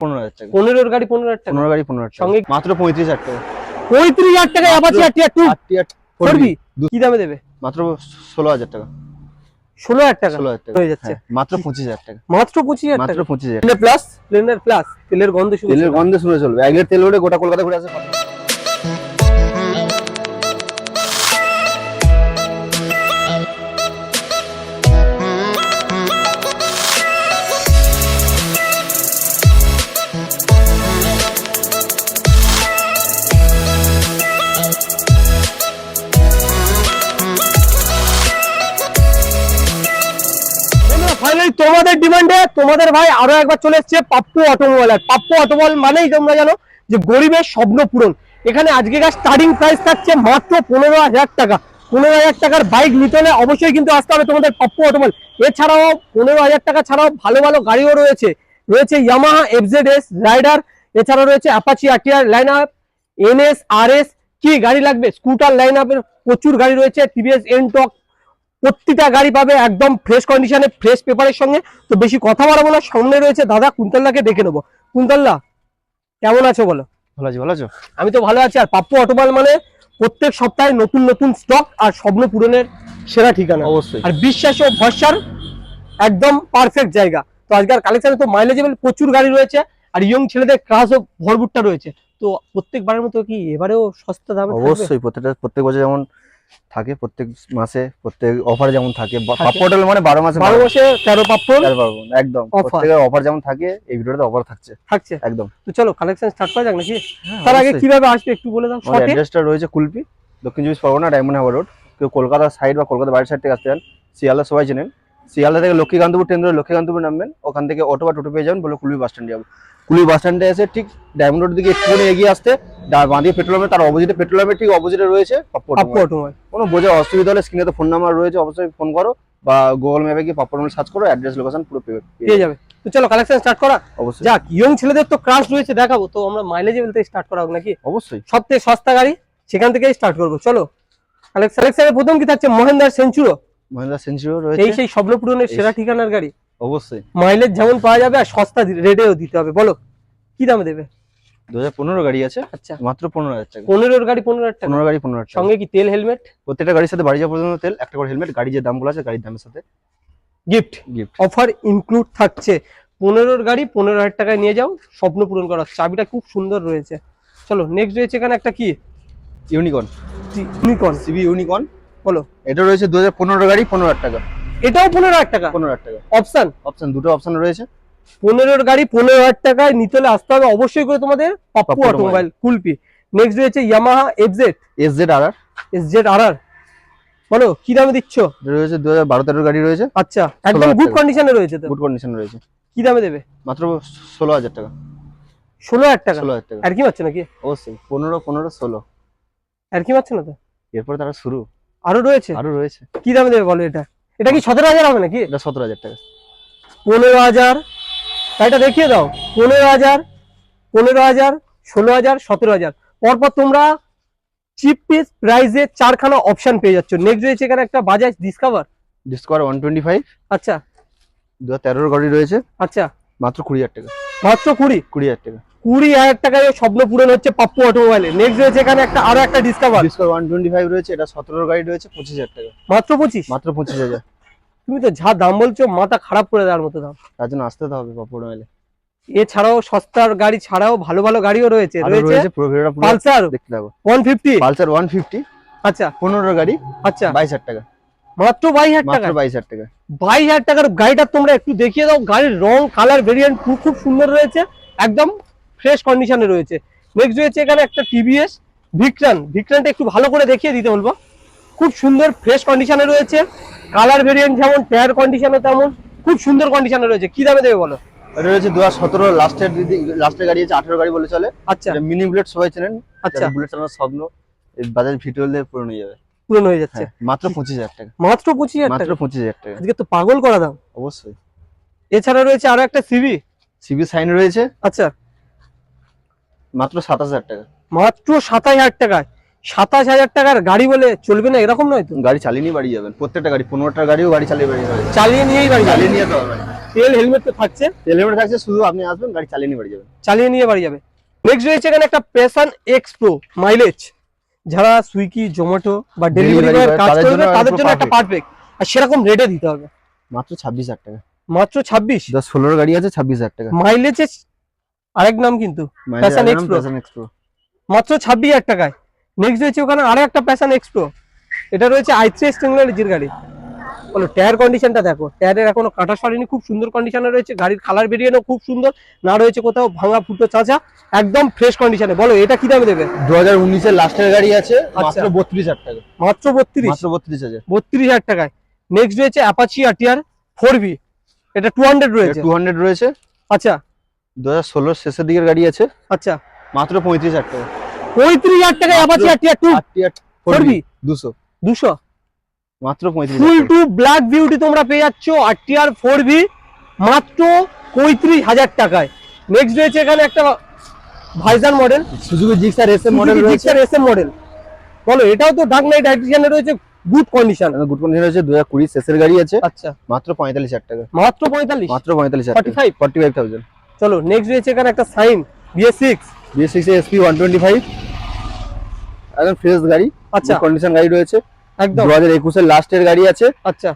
পনেরো হাজার টাকা। পনেরোর গাড়ি পনেরো হাজার টাকা? পনেরো গাড়ি পনেরো হাজার সঙ্গে- মাত্র পঁয়ত্রিশ হাজার টাকা। পঁয়ত্রিশ হাজার টাকা অ্যাপাচি আর টিয়ার টু করবি কি দামে দেবে? মাত্র ষোলো হাজার টাকা। ষোলো হাজার টাকা? ষোলো হাজার টাকা। হয়ে যাচ্ছে। মাত্র পঁচিশ হাজার টাকা। মাত্র পঁচিশ হাজার মাত্র পঁচিশ হাজার প্লাস তেলের গন্ধ শুনে তেলের গন্ধে শুনে চলবে। এক তেল ওঠে গোটা কলকাতা ঘুরে আসে। তোমাদের ডিমান্ডে তোমাদের ভাই আরও একবার চলে এসছে পাপ্পু অটোমোবাইল আর পাপ্পু অটোমোবাইল মানেই তোমরা জানো যে গরিবের স্বপ্ন পূরণ। এখানে আজকেকার স্টার্টিং প্রাইস থাকছে মাত্র পনেরো হাজার টাকা। পনেরো হাজার টাকার বাইক নিতে হলে অবশ্যই কিন্তু আসতে হবে তোমাদের পাপ্পু অটোমোবাইল এছাড়াও পনেরো হাজার টাকা ছাড়াও ভালো ভালো গাড়িও রয়েছে। রয়েছে ইয়ামাহা এফজেড এস রাইডার এছাড়াও রয়েছে Apache RTR line up NS R S কি গাড়ি লাগবে? স্কুটার লাইন আপের প্রচুর গাড়ি রয়েছে। টিভিএস এনটক প্রতিটা গাড়ি পাবে একদম ফ্রেশ কন্ডিশনে ফ্রেশ পেপারের সঙ্গে। তো বেশি কথা বাড়াবো না সামনে রয়েছে দাদা কুন্তল্লাকে ডেকে নেব। কুন্তল্লা কেমন আছো বলো? ভালো আছি ভালো আছো? আমি তো ভালো আছি আর পাপ্পু অটোমাল মানে প্রত্যেক সপ্তাহে নতুন নতুন স্টক আর স্বপ্ন পূরণের সেরা ঠিকানা। অবশ্যই। আর বিশ্বাস ও ভরসার একদম পারফেক্ট জায়গা। তো আজকের কালেকশনে তো মাইলেজেবল প্রচুর গাড়ি রয়েছে আর ইয়ং ছেলেদের ক্রাশও ভরপুরটা রয়েছে। তো প্রত্যেকবারের মতো কি এবারেও সস্তা দামে? অবশ্যই প্রত্যেকটা প্রত্যেক বছর যেমন থাকে প্রত্যেক মাসে প্রত্যেক অফার যেমন থাকে থাকে। পাপ্পু মানে বারো মাসে বারো মাসে তেরো পার্বণ, একদম। প্রত্যেকের অফার যেমন থাকে এই ভিডিওতে অফার থাকছে। থাকছে? একদম। তো চলো কালেকশন স্টার্ট করা যাক নাকি? তার আগে কীভাবে আসবে একটু বলে দাও অ্যাড্রেসটা রয়েছে কুলপি দক্ষিণ চব্বিশ পরগনা ডায়মন্ড হাওয়ার রোড কেউ কলকাতা সাইড বা কলকাতা বাইরের সাইড থেকে আসতে চান শিয়ালদা সবাই চেনেন। শিয়ালদা থেকে লক্ষ্মীকান্তপুর ট্রেন ধরে লক্ষ্মীকান্তপুর নামবেন। ওখান থেকে অটো বা টোটো পেয়ে যাবেন বলে কুলপি বাস স্ট্যান্ডে যাব। কুলপি বাস স্ট্যান্ডে এসে ঠিক ডায়মন্ড রোড দিকে একটুখানি এগিয়ে আসতে বাঁদিকে পেট্রোল পাম্পে তার অপোজিটে পেট্রোল পাম্পের ঠিক অপোজিটে রয়েছে কোনো বোঝা অসুবিধা হলে স্ক্রিনে তো ফোন নাম্বার রয়েছে অবশ্যই ফোন করো বা গুগল ম্যাপে গিয়ে পাপ্পু সার্চ করো অ্যাড্রেস লোকেশন পুরো পেয়ে যাবে। তো চলো কালেকশন স্টার্ট করা। অবশ্যই। যাক ইয়ং ছেলেদের তো ক্রাশ রয়েছে দেখাবো। তো আমরা মাইলেজে বলতে স্টার্ট করা হোক নাকি? অবশ্যই। সব থেকে সস্তা গাড়ি সেখান থেকেই স্টার্ট করব। চলো কালেকশনের প্রথম কি থাকছে মহেন্দ্র সেঞ্চুরো মহিন্দ্রা সেঞ্চুরিও এই রয়েছে। সেই স্বপ্ন পূরণের সেরা ঠিকানার গাড়ি? অবশ্যই। মাইলেজ যেমন পাওয়া যাবে আর সস্তা রেটেও দিতে হবে। বলো কি দামে দেবে? দু হাজার পনেরো গাড়ি আছে। আচ্ছা। মাত্র পনেরো হাজার টাকা। পনেরোর গাড়ি পনেরো হাজার টাকা? পনেরো গাড়ি পনেরো হাজার সঙ্গে কি তেল হেলমেট? প্রত্যেকটা গাড়ির সাথে বাড়ি যাওয়া পর্যন্ত তেল একটা করে হেলমেট গাড়ি যে দামগুলো আছে গাড়ির দামের সাথে। গিফট গিফট অফার ইনক্লুড থাকছে। পনেরোর গাড়ি পনেরো হাজার টাকায় নিয়ে যাও স্বপ্ন পূরণ করার চাবিটা খুব সুন্দর রয়েছে। চলো নেক্সট রয়েছে এখানে একটা কি? ইউনিকন ইউনিকর্ন সিবি ইউনিকন বলো। এটা রয়েছে দু হাজার পনেরো গাড়ি পনেরো হাজার টাকা। এটাও পনেরো হাজার টাকা? পনেরো হাজার টাকা। অপশন অপশন দুটো অপশন রয়েছে। পনেরোর গাড়ি পনেরো হাজার টাকায় নিতে হলে আসতে হবে অবশ্যই করে তোমাদের পাপ্পু অটোমোবাইল কুলপি নেক্সট রয়েছে Yamaha FZ S Z R R S Z R R বলো কি দামে দিচ্ছ? রয়েছে দু হাজার বারো তেরো গাড়ি রয়েছে। আচ্ছা একদম গুড। কন্ডিশনে রয়েছে তো? গুড কন্ডিশন রয়েছে। কি দামে দেবে? মাত্র ষোলো হাজার টাকা। ষোলো হাজার টাকা? ষোলো হাজার টাকা। আর কি পাচ্ছে নাকি? অবশ্যই পনেরো পনেরো ষোলো। আর কি পাচ্ছে না তো? এরপর তারা শুরু। আরও রয়েছে? আরও রয়েছে। কি দামে দেবে বলো এটা? এটা কি সতেরো হাজার হবে নাকি? এটা সতেরো হাজার টাকা। পনেরো হাজার এটা দেখিয়ে দাও। পনেরো হাজার পনেরো হাজার ষোলো হাজার সতেরো হাজার। পরপর তোমরা চিপ পিস প্রাইসে চারখানা অপশন পেয়ে যাচ্ছ। নেক্সট রয়েছে এখানে একটা Bajaj Discover Discover one twenty five আচ্ছা। দু হাজার তেরোর গাড়ি রয়েছে। আচ্ছা। মাত্র কুড়ি হাজার টাকা। মাত্র কুড়ি? কুড়ি হাজার টাকা। কুড়ি হাজার টাকায় স্বপ্ন পূরণ হচ্ছে পাপ্পু অটোমোবাইলে। নেক্সট রয়েছে এখানে একটা আরও একটা Discover Discover one twenty five রয়েছে এটা সতেরোর গাড়ি রয়েছে পঁচিশ হাজার টাকা। মাত্র পঁচিশ? মাত্র পঁচিশ হাজার। তুমি তো যা দাম বলছো মাথা খারাপ করে দেওয়ার মতো দাম। তার জন্য আসতে তো হবে পাপড় মেলে এছাড়াও সস্তার গাড়ি ছাড়াও ভালো ভালো গাড়িও রয়েছে। রয়েছে পালসার দেখতে থাকো। One fifty Pulsar one fifty আচ্ছা। পনেরো গাড়ি আচ্ছা। বাইশ হাজার টাকা। মাত্র বাইশ হাজার টাকা? বাইশ হাজার টাকা। বাইশ হাজার টাকার গাড়িটা তোমরা একটু দেখিয়ে দাও গাড়ির রং কালার ভেরিয়েন্ট খুব খুব সুন্দর রয়েছে। একদম ফ্রেশ কন্ডিশনে রয়েছে। নেক্সট রয়েছে এখানে একটা টিভিএস ভিক্রান ভিক্রানটা একটু ভালো করে দেখিয়ে দিতে বলব। খুব সুন্দর ফ্রেশ কন্ডিশনে রয়েছে। কালার ভেরিয়েন্ট যেমন টায়ার কন্ডিশনে তেমন খুব সুন্দর কন্ডিশনে রয়েছে। কি দামে দেবে বলো? এটা রয়েছে দু হাজার সতেরো লাস্টের লাস্টের গাড়ি আছে আঠেরো গাড়ি বলে চলে। আচ্ছা। মিনি বুলেট সবাই চেনেন? আচ্ছা। বুলেট চালানোর স্বপ্ন বাজাজ দিয়ে পূরণ হয়ে যাবে। পূরণ হয়ে যাচ্ছে। হ্যাঁ, মাত্র পঁচিশ হাজার টাকা। মাত্র পঁচিশ হাজার মাত্র পঁচিশ হাজার টাকা। আজকে তো পাগল করা দাম। অবশ্যই। এছাড়া রয়েছে আরও একটা সিবি সিবি সাইন রয়েছে। আচ্ছা। মাত্র সাতাশ হাজার টাকা। মাত্র সাতাশ হাজার টাকায় সাতাশ হাজার টাকার গাড়ি বলে চলবে না এরকম নয় তো? গাড়ি চালিয়ে নিয়ে বাড়ি যাবেন প্রত্যেকটা গাড়ি পনেরোটা গাড়িও গাড়ি চালিয়ে বাড়ি যাবেন। চালিয়ে নিয়েই বাড়ি চালিয়ে নিয়ে তেল হেলমেট তো থাকছে। তেল হেলমেট থাকছে শুধু আপনি আসবেন গাড়ি চালিয়ে নিয়ে বাড়ি যাবেন। চালিয়ে নিয়ে বাড়ি যাবে। নেক্সট রয়েছে এখানে একটা পেশন এক্স প্রো মাইলেজ যারা সুইগি জোম্যাটো বা ডেলিভারি কাজ করবে তাদের জন্য একটা পারফেক্ট আর সেরকম রেটে দিতে হবে। মাত্র ছাব্বিশ হাজার টাকা। মাত্র ছাব্বিশ? দশ ষোলোর গাড়ি আছে ছাব্বিশ হাজার টাকা। মাইলেজে আরেক নাম কিন্তু। প্যাশন এক্স প্রো মাত্র ছাব্বিশ হাজার টাকায়। নেক্সট রয়েছে ওখানে আরও একটা প্যাশন এক্সপ্রো এটা রয়েছে আই থ্রি টেকনোলজির গাড়ি। বলো টায়ার কন্ডিশনটা দেখো। টায়ারের এখনও কাটা সরেনি খুব সুন্দর কন্ডিশনে রয়েছে। গাড়ির কালার বেরিয়েও খুব সুন্দর। না রয়েছে কোথাও ভাঙা ফুটো চাচা একদম ফ্রেশ কন্ডিশনে বলো এটা কি দামে দেবে? দু হাজার উনিশের লাস্টের গাড়ি আছে আচ্ছা। মাত্র বত্রিশ হাজার টাকা। মাত্র বত্রিশ? মাত্র বত্রিশ হাজার। বত্রিশ হাজার টাকায়। নেক্সট রয়েছে অ্যাপাচি আটিয়ার ফোর বি এটা টু হান্ড্রেড রয়েছে। টু হান্ড্রেড রয়েছে। আচ্ছা দু হাজার ষোলোর শেষের দিকের গাড়ি আছে। আচ্ছা। মাত্র পঁয়ত্রিশ হাজার টাকা। পঁয়ত্রিশ হাজার টাকায় Apache RTR two four 4B? V দুশো। দুশো? মাত্র পঁয়ত্রিশ ফুল টু ব্ল্যাক বিউটি তোমরা পেয়ে যাচ্ছ আরটিআর ফোর ভি মাত্র পঁয়ত্রিশ হাজার টাকায়। নেক্সট রয়েছে এখানে একটা ভাইজান model Suzuki Gixxer SM model রয়েছে। এসএম মডেল বলো এটাও তো ডার্ক নাইট এডিশনে রয়েছে গুড কন্ডিশন গুড কন্ডিশন হাজার কুড়ি শেষের গাড়ি আছে। আচ্ছা। মাত্র পঁয়তাল্লিশ হাজার টাকা। মাত্র পঁয়তাল্লিশ? মাত্র পঁয়তাল্লিশ হাজার 45? চলো নেক্সট রয়েছে এখানে একটা Shine BS six BS six SP one twenty five একদম ফ্রেশ গাড়ি আচ্ছা। কন্ডিশন গাড়ি রয়েছে। একদম। দু হাজার একুশের লাস্টের গাড়ি আছে। আচ্ছা।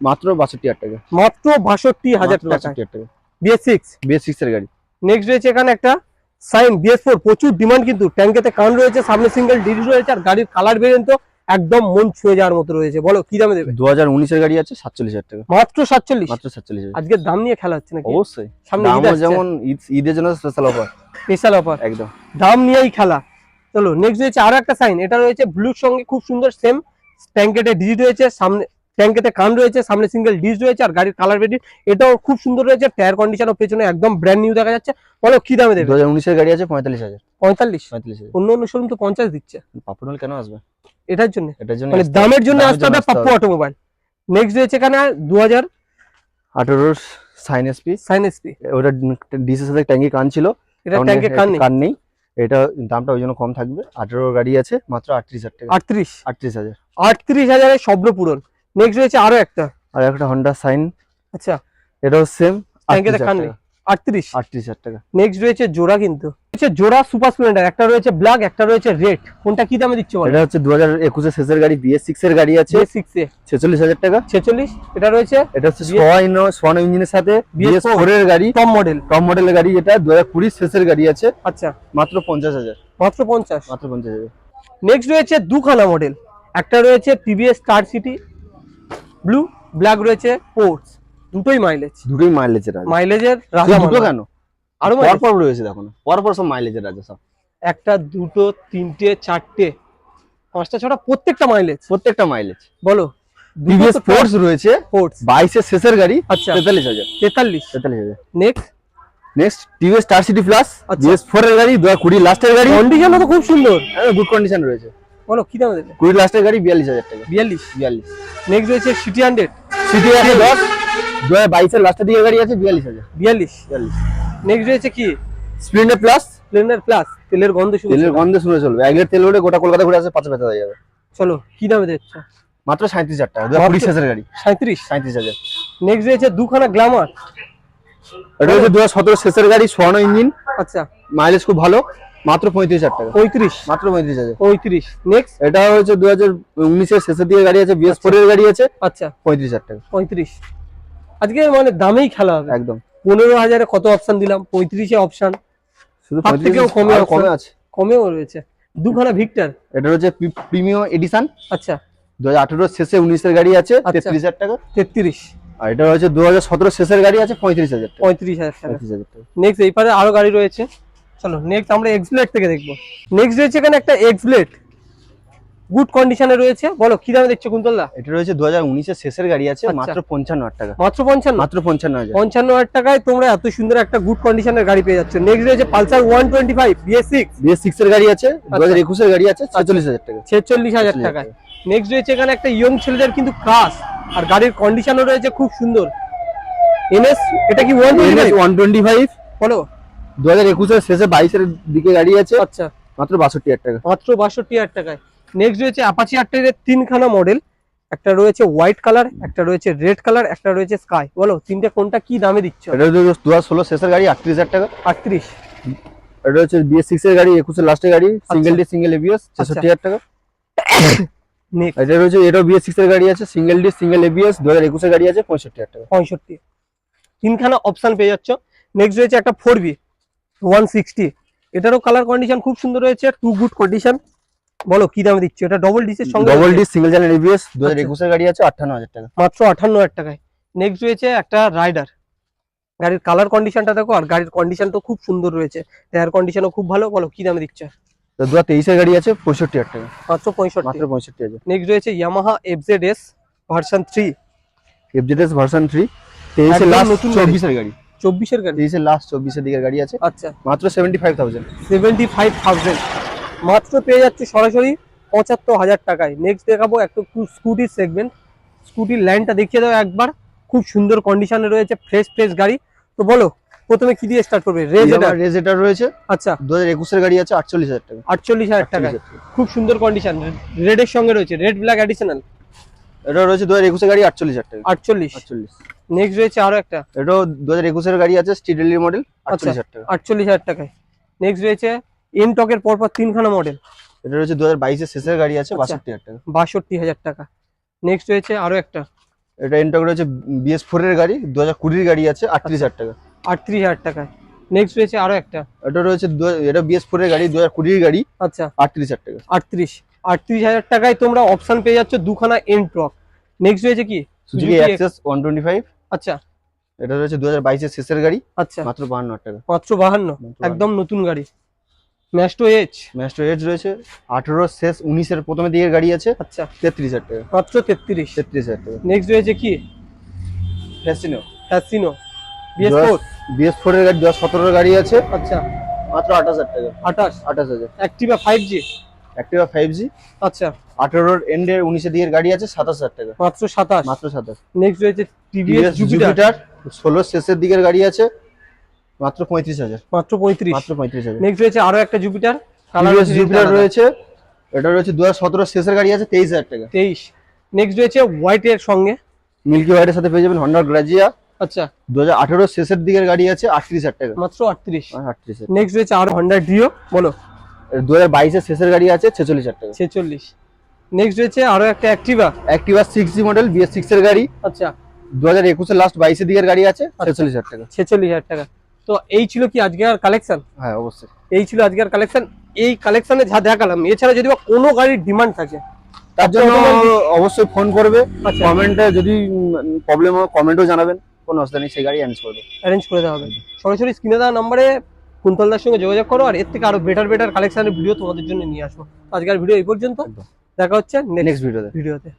মাত্র বাষট্টি হাজার টাকা। মাত্র বাষট্টি হাজার টাকা। 62,000 টাকা। বিএস সিক্স বিএস সিক্স এর গাড়ি। নেক্সট রয়েছে এখানে একটা সাইন বিএস ফোর প্রচুর ডিমান্ড কিন্তু। ট্যাঙ্কেতে কান রয়েছে সামনে সিঙ্গেল ডিডি রয়েছে আর গাড়ির কালার বেরিয়ে তো একদম মন ছুঁয়ে যাওয়ার মতো রয়েছে। বলো কি দামে দেবে? দু হাজার উনিশের গাড়ি আছে সাতচল্লিশ হাজার টাকা। মাত্র সাতচল্লিশ? মাত্র সাতচল্লিশ আজকের দাম নিয়ে খেলা হচ্ছে নাকি? অবশ্যই। সামনে। যেমন ঈদের জন্য স্পেশাল অফার স্পেশাল অফার একদম। দাম নিয়েই খেলা। চলো নেক্সট রয়েছে আরও একটা সাইন এটা রয়েছে ব্লুর সঙ্গে খুব সুন্দর সেম ট্যাঙ্কেতে ডিজি রয়েছে সামনে ট্যাঙ্কেতে কান রয়েছে সামনে সিঙ্গেল ডিজ রয়েছে আর গাড়ির কালার বেডি এটাও খুব সুন্দর রয়েছে টায়ার কন্ডিশনও পেছনে একদম ব্র্যান্ড নিউ দেখা যাচ্ছে। বলো কি দামে দু দেবে হাজার উনিশের গাড়ি আছে পঁয়তাল্লিশ হাজার। পঁয়তাল্লিশ? পঁয়তাল্লিশ হাজার। অন্য অন্য শোরুম তো পঞ্চাশ দিচ্ছে। পাপুনল কেন আসবে? এটার জন্য। এটার জন্য মানে দামের জন্য আসতে হবে পাপ্পু অটোমোবাইল। নেক্সট রয়েছে এখানে দু হাজার আঠারোর সাইন এসপি সাইন এসপি ওটা ডিসের সাথে ট্যাঙ্কি কান ছিল। এটা ট্যাঙ্কে কান নেই। কান নেই। এটা দামটা ওই জন্য কম থাকবে। আঠারো গাড়ি আছে মাত্র আটত্রিশ হাজার টাকা। আটত্রিশ? আটত্রিশ হাজার। আটত্রিশ হাজারের স্বপ্ন পূরণ। নেক্সট রয়েছে আরও একটা। আর একটা হন্ডা সাইন আচ্ছা। এটাও সেম ট্যাঙ্কেতে কান নেই। আটত্রিশ। আটত্রিশ হাজার টাকা। নেক্সট রয়েছে জোড়া কিন্তু। জোড়া সুপার স্প্লেন্ডার একটা রয়েছে ব্ল্যাক একটা রয়েছে রেড কোনটা কি দামে দিচ্ছে এটা হচ্ছে দু হাজার একুশের শেষের গাড়ি বিএস সিক্স এর গাড়ি আছে। সিক্স এ। ছেচল্লিশ হাজার টাকা। ছেচল্লিশ এটা রয়েছে এটা হচ্ছে সোয়াইন সোয়ান ইঞ্জিনের সাথে। বিএস BS4 ফোর এর গাড়ি। টপ মডেল টপ মডেলের গাড়ি যেটা দু হাজার কুড়ির শেষের গাড়ি আছে। আচ্ছা। মাত্র পঞ্চাশ হাজার। মাত্র পঞ্চাশ। মাত্র পঞ্চাশ হাজার। নেক্সট রয়েছে দুখানা মডেল একটা রয়েছে TVS Star City blue black রয়েছে পোর্টস দুটোই মাইলেজ দুটোই মাইলেজের আছে মাইলেজের রাজা দুটো কেন? আরও পর পর রয়েছে দেখো না। পর পর সব মাইলেজের আছে সব। একটা দুটো তিনটে চারটে পাঁচটা ছটা প্রত্যেকটা মাইলেজ প্রত্যেকটা মাইলেজ বলো। টিভিএস ফোর্স রয়েছে। ফোর্টস বাইশের শেষের গাড়ি আচ্ছা। তেতাল্লিশ হাজার। তেতাল্লিশ। তেতাল্লিশ হাজার। Next next TVS Star City plus. BS four এর গাড়ি দু কুড়ি লাস্টের গাড়ি। কন্ডিশনও তো খুব সুন্দর। গুড কন্ডিশন রয়েছে। বলো কি দাম দেবে? কুড়ি লাস্টের গাড়ি বিয়াল্লিশ হাজার টাকা। বিয়াল্লিশ। বিয়াল্লিশ। নেক্সট রয়েছে সিটি হান্ড্রেড সিটি আছে দশ। দু হাজার বাইশের লাস্টের দিকে গাড়ি আছে বিয়াল্লিশ হাজার। বিয়াল্লিশ। বিয়াল্লিশ। নেক্সট রয়েছে কি? স্প্লেন্ডার প্লাস স্প্লেন্ডার প্লাস তেলের গন্ধ শুনে তেলের গন্ধে শুনে চলবে। এক তেল ওঠে গোটা কলকাতা ঘুরে আসে পাঁচ ব্যথা হয়ে যাবে। চলো কি দামে দিচ্ছ? মাত্র সাঁত্রিশ হাজার টাকা হাজার কুড়ি গাড়ি। সাঁত্রিশ? সাঁত্রিশ হাজার। নেক্সট রয়েছে দুখানা গ্লামার এটা হচ্ছে দু হাজার সতেরো শেষের গাড়ি সোয়ানো ইঞ্জিন। আচ্ছা। মাইলেজ খুব ভালো মাত্র পঁয়ত্রিশ হাজার টাকা। পঁয়ত্রিশ? মাত্র পঁয়ত্রিশ হাজার। পঁয়ত্রিশ। নেক্সট এটা হচ্ছে দু হাজার উনিশের শেষের দিকে গাড়ি আছে বিএস ফোর এর গাড়ি আছে আচ্ছা। পঁয়ত্রিশ হাজার টাকা। পঁয়ত্রিশ। আজকে মানে দামেই খেলা হবে। একদম। পনেরো হাজারে কত অপশন দিলাম? পঁয়ত্রিশে অপশন শুধু থেকেও কমে কমে আছে। কমেও রয়েছে। দুখানা ভিক্টর এটা হচ্ছে প্রিমিয়াম এডিশন আচ্ছা। দু হাজার আঠেরোর শেষে উনিশের গাড়ি আছে আচ্ছা। তেত্রিশ হাজার টাকা। তেত্রিশ। আর এটা হচ্ছে দু হাজার সতেরো শেষের গাড়ি আছে পঁয়ত্রিশ হাজার পঁয়ত্রিশ হাজার পঁয়ত্রিশ হাজার টাকা। নেক্সট এই পারে আরও গাড়ি রয়েছে। চলো নেক্সট আমরা এক্সব্লেড থেকে দেখব। নেক্সট রয়েছে এখানে একটা এক্সব্লেড গুড কন্ডিশনে রয়েছে। বলো কি দামে দেখছ কুন্তলদা এটা রয়েছে দু হাজার উনিশের শেষের গাড়ি আছে আচ্ছা। মাত্র পঞ্চান্ন হাজার টাকা। মাত্র পঞ্চান্ন? মাত্র পঞ্চান্ন হাজার। পঞ্চান্ন হাজার টাকায় তোমরা এত সুন্দর একটা গুড কন্ডিশনের গাড়ি পেয়ে যাচ্ছ। নেক্সট রয়েছে Pulsar one twenty five BS six BS six এর গাড়ি আছে দু হাজার একুশের গাড়ি আছে ছেচল্লিশ হাজার টাকা। ছেচল্লিশ হাজার টাকায়। নেক্সট রয়েছে এখানে একটা ইয়ং ছেলেদের কিন্তু ক্লাস আর গাড়ির কন্ডিশনও রয়েছে খুব সুন্দর। এনএস এটা কি one twenty five? One twenty five. বলো। দু হাজার একুশের শেষে বাইশের দিকে গাড়ি আছে আচ্ছা। মাত্র বাষট্টি হাজার টাকা। মাত্র বাষট্টি হাজার টাকায়। নেক্সট রয়েছে অ্যাপাচি আটটারের তিনখানা মডেল একটা রয়েছে হোয়াইট কালার একটা রয়েছে রেড কালার একটা রয়েছে স্কাই বলো তিনটে কোনটা কি দামে দিচ্ছ? এটা হচ্ছে দু হাজার ষোলো শেষের গাড়ি আটত্রিশ হাজার টাকা। আটত্রিশ। এটা হচ্ছে বিএস সিক্স এর গাড়ি একুশের লাস্টের গাড়ি সিঙ্গেল ডি সিঙ্গেল এবিএস ছেষট্টি হাজার টাকা। এটা রয়েছে এটাও বিএস সিক্স এর গাড়ি আছে সিঙ্গেল ডি সিঙ্গেল এবিএস দু হাজার একুশের গাড়ি আছে পঁয়ষট্টি হাজার টাকা। পঁয়ষট্টি। তিনখানা অপশন পেয়ে যাচ্ছ। নেক্সট রয়েছে একটা ফোর বি ওয়ান সিক্সটি এটারও কালার কন্ডিশন খুব সুন্দর রয়েছে টু গুড কন্ডিশন বলো কি দামে দিচ্ছ? এটা ডবল ডিসের সঙ্গে double disc single channel ABS 2021 এর গাড়ি আছে 58000 টাকা। মাত্র 58000 টাকায়। নেক্সট রয়েছে একটা রাইডার গাড়ির কালার কন্ডিশনটা দেখো আর গাড়ির কন্ডিশন তো খুব সুন্দর রয়েছে। এয়ার কন্ডিশনও খুব ভালো বলো কি দামে দিচ্ছে? তো 2023 এর গাড়ি আছে 65000 টাকা। মাত্র 65 মাত্র 65000 নেক্সট রয়েছে Yamaha FZS version 3 FZS version 3 23 এর লাস্ট 24 এর গাড়ি 24 এর গাড়ি। 23 এর লাস্ট 24 এর দিকের গাড়ি আছে আচ্ছা। মাত্র 75000 75000 মাত্র পেয়ে যাচ্ছে সরাসরি পঁচাত্তর হাজার টাকায়। নেক্সট দেখাবো একটা স্কুটির সেগমেন্ট স্কুটির লাইনটা দেখিয়ে দাও একবার। খুব সুন্দর কন্ডিশনে রয়েছে ফ্রেশ ফ্রেশ গাড়ি। তো বলো প্রথমে কি দিয়ে স্টার্ট করবে? রেজ এটা রেজেটার রয়েছে। আচ্ছা। দু হাজার একুশের গাড়ি আছে আটচল্লিশ হাজার টাকা। আটচল্লিশ হাজার টাকায় 48,000 টাকা। খুব সুন্দর কন্ডিশন রেডের সঙ্গে রয়েছে। রেড ব্ল্যাক অ্যাডিশনাল এটা রয়েছে দু হাজার একুশের গাড়ি আটচল্লিশ হাজার টাকা। আটচল্লিশ। আটচল্লিশ। নেক্সট রয়েছে আরও একটা। এটাও দু হাজার একুশের গাড়ি আছে স্টিডেলি মডেল আটচল্লিশ হাজার টাকা। আটচল্লিশ হাজার টাকায়। নেক্সট রয়েছে এন টকের পরপর তিনখানা মডেল এটা রয়েছে দু হাজার শেষের গাড়ি আছে আচ্ছা। বাষট্টি হাজার টাকা। বাষট্টি হাজার টাকা। নেক্সট রয়েছে আরও একটা। এটা এনটক রয়েছে বিএস ফোর এর গাড়ি দু হাজার কুড়ির গাড়ি আছে আটত্রিশ হাজার টাকা। আটত্রিশ হাজার টাকায় নেক্সট রয়েছে আরও একটা। এটা রয়েছে এটা বিএস ফোর এর গাড়ি দু হাজার কুড়ির গাড়ি আচ্ছা। আটত্রিশ হাজার টাকা। আটত্রিশ। আটত্রিশ হাজার টাকায় তোমরা অপশন পেয়ে যাচ্ছ দুখানা এন ট্রক নেক্সট রয়েছে কি? Suzuki Access one twenty five আচ্ছা। এটা রয়েছে দু হাজার বাইশের শেষের গাড়ি আচ্ছা। মাত্র বাহান্ন টাকা। মাত্র বাহান্ন। একদম নতুন গাড়ি। ম্যাস্টো এইচ ম্যাস্টো এজ রয়েছে। আঠেরো শেষ উনিশের প্রথমের দিকের গাড়ি আছে। আচ্ছা। তেত্রিশ হাজার টাকা। মাত্র তেত্রিশ। তেত্রিশ হাজার টাকা। নেক্সট রয়েছে কি? ফ্যাসিনো ক্যাসিনো বিএস ফোর বিএস ফোর এর গাড়ি দু হাজার সতেরোর গাড়ি আছে। আচ্ছা। মাত্র আঠাশ হাজার টাকা। আঠাশ। আঠাশ হাজার। Activa five G Activa five G আচ্ছা। আঠেরোর এন্ডের উনিশের দিকের গাড়ি আছে সাতাশ হাজার টাকা। মাত্র সাতাশ। মাত্র সাতাশ। নেক্সট রয়েছে টিভিএস টিভিএস জুপিটার জুপিটার ষোলো শেষের দিকের গাড়ি আছে। মাত্র পঁয়ত্রিশ হাজার। মাত্র পঁয়ত্রিশ। মাত্র পঁয়ত্রিশ হাজার। নেক্সট রয়েছে আরও একটা জুপিটার জুপিটার রয়েছে এটা রয়েছে দু হাজার সতেরো শেষের গাড়ি আছে তেইশ হাজার টাকা। তেইশ। নেক্সট রয়েছে হোয়াইট এর সঙ্গে। মিল্কি হোয়াইটের সাথে পেয়ে যাবেন হন্ডা গ্রাজিয়া আচ্ছা। দু হাজার আঠেরো শেষের দিকের গাড়ি আছে আটত্রিশ হাজার টাকা। মাত্র আটত্রিশ। আটত্রিশ নেক্সট রয়েছে আরও হন্ডা ডিও বলো। দু হাজার বাইশের শেষের গাড়ি আছে ছেচল্লিশ হাজার টাকা। ছেচল্লিশ। নেক্সট রয়েছে আরও একটা Activa Activa six G model BS six এর গাড়ি। আচ্ছা। দু হাজার একুশের লাস্ট বাইশের দিকের গাড়ি আছে ছেচল্লিশ হাজার টাকা। ছেচল্লিশ হাজার টাকা। তো এই ছিল কি আজকের কালেকশন হ্যাঁ অবশ্যই। এই ছিল আজকের কালেকশন এই কালেকশনে যা দেখালাম এছাড়া যদি বা কোনো গাড়ির ডিমান্ড থাকে তার জন্য অবশ্যই ফোন করবে। আচ্ছা। কমেন্টে যদি প্রবলেম হয় কমেন্টও জানাবেন। কোনো অসুবিধা নেই সেই গাড়ি অ্যারেঞ্জ করবে অ্যারেঞ্জ করে দেওয়া হবে। সরাসরি স্ক্রিনে দেওয়া নাম্বারে কুন্তলদার সঙ্গে যোগাযোগ করো আর এর থেকে আরও বেটার বেটার কালেকশনের ভিডিও তোমাদের জন্য নিয়ে আসব। আজকের ভিডিও এই পর্যন্ত। দেখা হচ্ছে নেক্সট ভিডিওতে ভিডিওতে